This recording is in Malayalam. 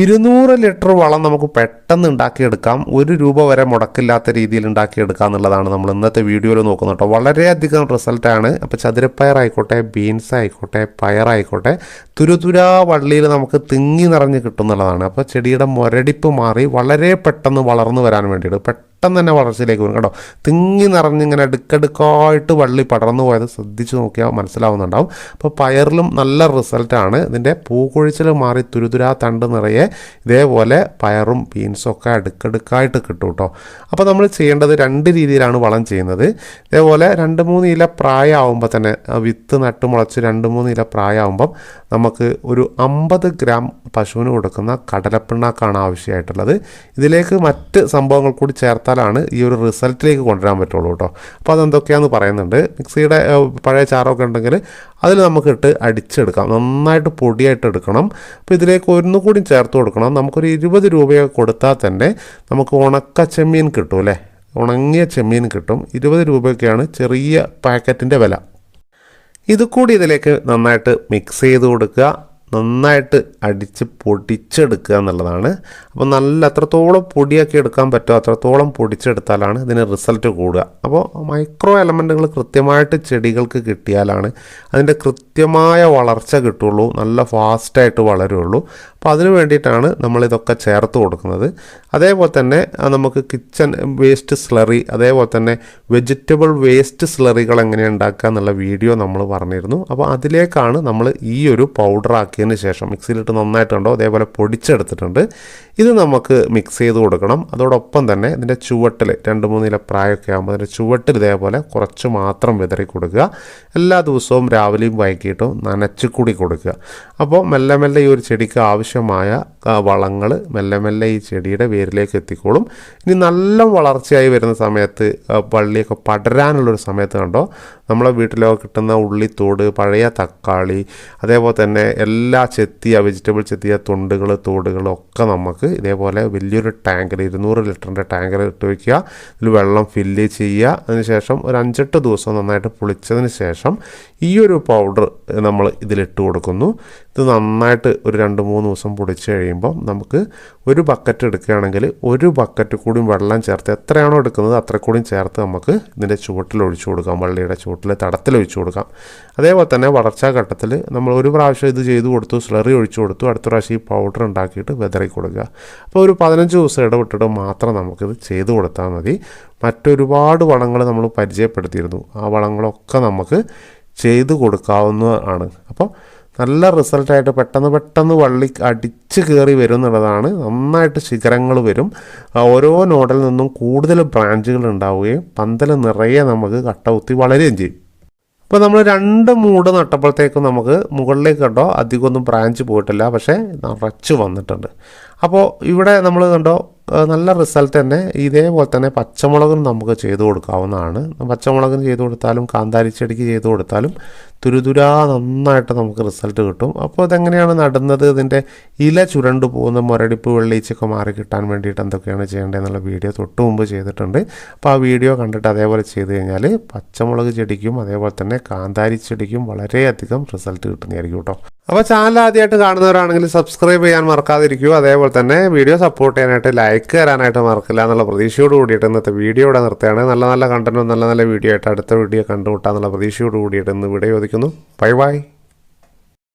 ഇരുന്നൂറ് ലിറ്റർ വളം നമുക്ക് പെട്ടെന്ന് ഉണ്ടാക്കിയെടുക്കാം. ഒരു രൂപ വരെ മുടക്കില്ലാത്ത രീതിയിൽ ഉണ്ടാക്കിയെടുക്കാം എന്നുള്ളതാണ് നമ്മൾ ഇന്നത്തെ വീഡിയോയിൽ നോക്കുന്നത് കേട്ടോ. വളരെയധികം റിസൾട്ടാണ് അപ്പോൾ ചതുരപ്പയർ ആയിക്കോട്ടെ ബീൻസ് ആയിക്കോട്ടെ പയറായിക്കോട്ടെ തുരുതുരാ വള്ളിയിൽ നമുക്ക് തിങ്ങി നിറഞ്ഞ് കിട്ടുന്നുള്ളതാണ് അപ്പോൾ ചെടിയുടെ മുരടിപ്പ് മാറി വളരെ പെട്ടെന്ന് വളർന്നു വരാൻ വേണ്ടിയിട്ട് പെട്ടെന്ന് തന്നെ വളർച്ചയിലേക്ക് വരും. കേട്ടോ. തിങ്ങി നിറഞ്ഞിങ്ങനെ അടുക്കടുക്കായിട്ട് വള്ളി പടർന്നു പോയത് ശ്രദ്ധിച്ച് നോക്കിയാൽ മനസ്സിലാവുന്നുണ്ടാവും. അപ്പോൾ പയറിലും നല്ല റിസൾട്ടാണ് ഇതിന്റെ പൂക്കൊഴിച്ചിൽ മാറി തുരുതുരാ തണ്ട് നിറയെ ഇതേപോലെ പയറും ബീൻസും ഒക്കെ അടുക്കടുക്കായിട്ട് കിട്ടും കേട്ടോ. അപ്പോൾ നമ്മൾ ചെയ്യേണ്ടത് രണ്ട് രീതിയിലാണ് വളം ചെയ്യുന്നത്. ഇതേപോലെ രണ്ട് മൂന്ന് ഇല പ്രായമാകുമ്പോൾ തന്നെ വിത്ത് നട്ട് മുളച്ച് രണ്ട് മൂന്ന് ഇല പ്രായമാകുമ്പം നമുക്ക് ഒരു അമ്പത് ഗ്രാം പശുവിന് കൊടുക്കുന്ന കടലപ്പിണ്ണാക്കാണ് ആവശ്യമായിട്ടുള്ളത്. ഇതിലേക്ക് മറ്റ് സംഭവങ്ങൾ കൂടി ചേർത്താലാണ് ഈ ഒരു റിസൾട്ടിലേക്ക് കൊണ്ടുവരാൻ പറ്റുള്ളൂ കേട്ടോ. അപ്പോൾ അതെന്തൊക്കെയാണെന്ന് പറയുന്നുണ്ട്. മിക്സിയുടെ പഴയ ചാറൊക്കെ ഉണ്ടെങ്കിൽ അതിൽ നമുക്ക് ഇട്ട് അടിച്ചെടുക്കാം. നന്നായിട്ട് പൊടിയായിട്ട് എടുക്കണം. അപ്പോൾ ഇതിലേക്ക് ഒന്നുകൂടി ചേർത്ത് കൊടുക്കണം. നമുക്കൊരു ഇരുപത് രൂപയൊക്കെ കൊടുത്താൽ തന്നെ നമുക്ക് ഉണക്ക ചെമ്മീൻ കിട്ടും അല്ലേ? ഉണങ്ങിയ ചെമ്മീൻ കിട്ടും. ഇരുപത് രൂപയൊക്കെയാണ് ചെറിയ പാക്കറ്റിന്റെ വില. ഇത് കൂടി ഇതിലേക്ക് നന്നായിട്ട് മിക്സ് ചെയ്ത് കൊടുക്കുക. നന്നായിട്ട് അടിച്ച് പൊടിച്ചെടുക്കുക എന്നുള്ളതാണ്. അപ്പോൾ നല്ല അത്രത്തോളം പൊടിയാക്കി എടുക്കാൻ പറ്റുമോ? അത്രത്തോളം പൊടിച്ചെടുത്താലാണ് ഇതിന് റിസൾട്ട് കൂടുക. അപ്പോൾ മൈക്രോ എലമെന്റുകൾ കൃത്യമായിട്ട് ചെടികൾക്ക് കിട്ടിയാലാണ് അതിന്റെ കൃത്യമായ വളർച്ച കിട്ടുള്ളൂ. നല്ല ഫാസ്റ്റായിട്ട് വളരുള്ളൂ. അപ്പോൾ അതിന് വേണ്ടിയിട്ടാണ് നമ്മളിതൊക്കെ ചേർത്ത് കൊടുക്കുന്നത്. അതേപോലെ തന്നെ നമുക്ക് കിച്ചൺ വേസ്റ്റ് സ്ലറി അതേപോലെ തന്നെ വെജിറ്റബിൾ വേസ്റ്റ് സ്ലറികൾ എങ്ങനെ ഉണ്ടാക്കുക എന്നുള്ള വീഡിയോ നമ്മൾ പറഞ്ഞിരുന്നു. അപ്പോൾ അതിലേക്കാണ് നമ്മൾ ഈ ഒരു പൗഡർ ആക്കിയതിന് ശേഷം മിക്സിയിലിട്ട് നന്നായിട്ടുണ്ടോ അതേപോലെ പൊടിച്ചെടുത്തിട്ടുണ്ട്. ഇത് നമുക്ക് മിക്സ് ചെയ്ത് കൊടുക്കണം. അതോടൊപ്പം തന്നെ ഇതിന്റെ ചുവട്ടിൽ രണ്ട് മൂന്ന് ഇല പ്രായമൊക്കെ ആകുമ്പോൾ അതിന്റെ ചുവട്ടിൽ ഇതേപോലെ കുറച്ച് മാത്രം വിതറി കൊടുക്കുക. എല്ലാ ദിവസവും രാവിലെയും വൈകിട്ടും നനച്ചുകൂടി കൊടുക്കുക. അപ്പോൾ മെല്ലെ മെല്ലെ ഈ ഒരു ചെടിക്ക് ആവശ്യമായ വളങ്ങൾ മെല്ലെ മെല്ലെ ഈ ചെടിയുടെ വേരിലേക്ക് എത്തിക്കോളും. ഇനി നല്ല വളർച്ചയായി വരുന്ന സമയത്ത് വള്ളിയൊക്കെ പടരാനുള്ളൊരു സമയത്ത് കണ്ടോ? നമ്മളെ വീട്ടിലൊക്കെ കിട്ടുന്ന ഉള്ളിത്തോട് പഴയ തക്കാളി അതേപോലെ തന്നെ എല്ലാ ചെത്തിയ വെജിറ്റബിൾ ചെത്തിയ തൊണ്ടുകൾ തോടുകളൊക്കെ നമുക്ക് ഇതേപോലെ വലിയൊരു ടാങ്കിൽ ഇരുന്നൂറ് ലിറ്ററിന്റെ ടാങ്കർ ഇട്ട് വയ്ക്കുക ഇതിൽ വെള്ളം ഫില്ല് ചെയ്യുക. അതിനുശേഷം ഒരു അഞ്ചെട്ട് ദിവസം നന്നായിട്ട് പുളിച്ചതിന് ശേഷം ഈ ഒരു പൗഡർ നമ്മൾ ഇതിലിട്ട് കൊടുക്കുന്നു. ഇത് നന്നായിട്ട് ഒരു രണ്ട് മൂന്ന് ദിവസം പൊടിച്ച് കഴിയുമ്പോൾ നമുക്ക് ഒരു ബക്കറ്റ് എടുക്കുകയാണെങ്കിൽ ഒരു ബക്കറ്റ് കൂടി വെള്ളം ചേർത്ത് എത്രയാണോ എടുക്കുന്നത് അത്ര കൂടി ചേർത്ത് നമുക്ക് ഇതിന്റെ ചുവട്ടിൽ ഒഴിച്ചു കൊടുക്കാം വള്ളിയുടെ ചുവട്ടിൽ തടത്തിൽ ഒഴിച്ചു കൊടുക്കാം. അതേപോലെ തന്നെ വളർച്ചാ ഘട്ടത്തിൽ നമ്മൾ ഒരു പ്രാവശ്യം ഇത് ചെയ്തു കൊടുത്തു സ്ലറി ഒഴിച്ചു കൊടുത്തു അടുത്ത പ്രാവശ്യം ഈ പൗഡർ ഉണ്ടാക്കിയിട്ട് വെതറി കൊടുക്കുക. അപ്പോൾ ഒരു പതിനഞ്ച് ദിവസം ഇടവിട്ടിട്ട് മാത്രം നമുക്കിത് ചെയ്തു കൊടുത്താൽ മതി. മറ്റൊരുപാട് വളങ്ങൾ നമ്മൾ പരിചയപ്പെടുത്തിയിരുന്നു. ആ വളങ്ങളൊക്കെ നമുക്ക് ചെയ്തു കൊടുക്കാവുന്നതാണ്. അപ്പോൾ നല്ല റിസൾട്ടായിട്ട് പെട്ടെന്ന് പെട്ടെന്ന് വള്ളി അടിച്ച് കയറി വരും എന്നുള്ളതാണ്. നന്നായിട്ട് ശിഖരങ്ങൾ വരും. ഓരോ നോഡിൽ നിന്നും കൂടുതൽ ബ്രാഞ്ചുകൾ ഉണ്ടാവുകയും പന്തൽ നിറയെ നമുക്ക് കട്ട കുത്തി വളരുകയും ചെയ്യും. അപ്പോൾ നമ്മൾ രണ്ട് മൂട് നട്ടപ്പോഴത്തേക്കും നമുക്ക് മുകളിലേക്ക് കണ്ടോ അധികമൊന്നും ബ്രാഞ്ച് പോയിട്ടില്ല പക്ഷേ നിറച്ച് വന്നിട്ടുണ്ട്. അപ്പോൾ ഇവിടെ നമ്മൾ കണ്ടോ നല്ല റിസൾട്ട് തന്നെ. ഇതേപോലെ തന്നെ പച്ചമുളകും നമുക്ക് ചെയ്തു കൊടുക്കാവുന്നതാണ്. പച്ചമുളകിന് ചെയ്തു കൊടുത്താലും കാന്താരി ചെടിക്ക് ചെയ്തു കൊടുത്താലും തുരുതുരാ നന്നായിട്ട് നമുക്ക് റിസൾട്ട് കിട്ടും. അപ്പോൾ ഇതെങ്ങനെയാണ് നടുന്നത്? ഇതിന്റെ ഇല ചുരണ്ടു പോകുന്ന മുരടിപ്പ് വെള്ളീച്ചൊക്കെ മാറി കിട്ടാൻ വേണ്ടിയിട്ട് എന്തൊക്കെയാണ് ചെയ്യേണ്ടതെന്നുള്ള വീഡിയോ തൊട്ട് മുമ്പ് ചെയ്തിട്ടുണ്ട്. അപ്പോൾ ആ വീഡിയോ കണ്ടിട്ട് അതേപോലെ ചെയ്ത് കഴിഞ്ഞാൽ പച്ചമുളക് ചെടിക്കും അതേപോലെ തന്നെ കാന്താരി ചെടിക്കും വളരെയധികം റിസൾട്ട് കിട്ടുന്നതായിരിക്കും കേട്ടോ. അപ്പോൾ ചാനൽ ആദ്യമായിട്ട് കാണുന്നവരാണെങ്കിൽ സബ്സ്ക്രൈബ് ചെയ്യാൻ മറക്കാതിരിക്കുക. അതേപോലെ തന്നെ വീഡിയോ സപ്പോർട്ട് ചെയ്യാനായിട്ട് ലൈക്ക് തരാനായിട്ട് മറക്കില്ല എന്നുള്ള പ്രതീക്ഷയോട് കൂടിയിട്ട് ഇന്നത്തെ വീഡിയോ ഇവിടെ നിർത്തുകയാണ്. നല്ല നല്ല കണ്ടന്റും നല്ല നല്ല വീഡിയോ ആയിട്ട് അടുത്ത വീഡിയോ കണ്ടുമുട്ടാന്നുള്ള പ്രതീക്ഷയോട് കൂടിയിട്ട് ഇന്ന് വീഡിയോ ചോദിക്കുന്നു. Bye bye